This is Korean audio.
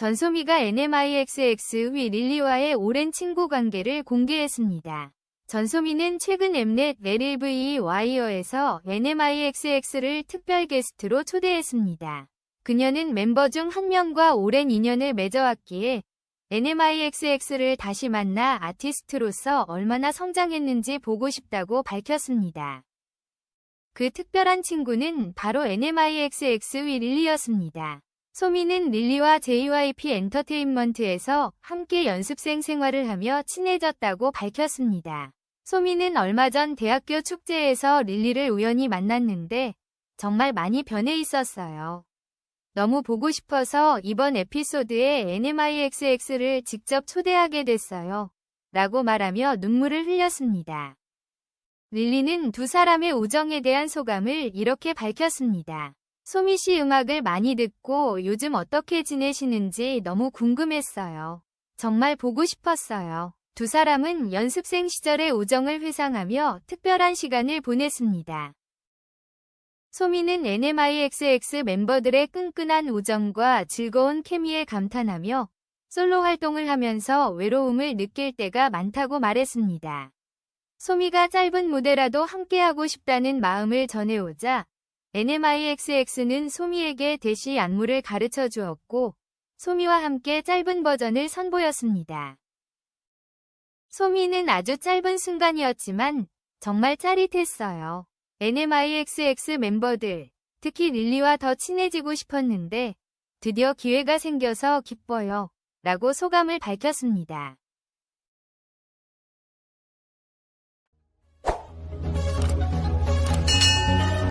전소미가 NMIXX 위 릴리와의 오랜 친구 관계를 공개했습니다. 전소미는 최근 엠넷 LV 와이어에서 NMIXX를 특별 게스트로 초대했습니다. 그녀는 멤버 중 한 명과 오랜 인연을 맺어왔기에 NMIXX를 다시 만나 아티스트로서 얼마나 성장했는지 보고 싶다고 밝혔습니다. 그 특별한 친구는 바로 NMIXX 위 릴리였습니다. 소미는 릴리와 JYP 엔터테인먼트에서 함께 연습생 생활을 하며 친해졌다고 밝혔습니다. 소미는 얼마 전 대학교 축제에서 릴리를 우연히 만났는데 정말 많이 변해 있었어요. 너무 보고 싶어서 이번 에피소드에 NMIXX를 직접 초대하게 됐어요. 라고 말하며 눈물을 흘렸습니다. 릴리는 두 사람의 우정에 대한 소감을 이렇게 밝혔습니다. 소미 씨 음악을 많이 듣고 요즘 어떻게 지내시는지 너무 궁금했어요. 정말 보고 싶었어요. 두 사람은 연습생 시절의 우정을 회상하며 특별한 시간을 보냈습니다. 소미는 NMIXX 멤버들의 끈끈한 우정과 즐거운 케미에 감탄하며 솔로 활동을 하면서 외로움을 느낄 때가 많다고 말했습니다. 소미가 짧은 무대라도 함께하고 싶다는 마음을 전해오자 NMIXX는 소미에게 대시 안무를 가르쳐 주었고 소미와 함께 짧은 버전을 선보였습니다. 소미는 아주 짧은 순간이었지만 정말 짜릿했어요. NMIXX 멤버들, 특히 릴리와 더 친해지고 싶었는데 드디어 기회가 생겨서 기뻐요. 라고 소감을 밝혔습니다.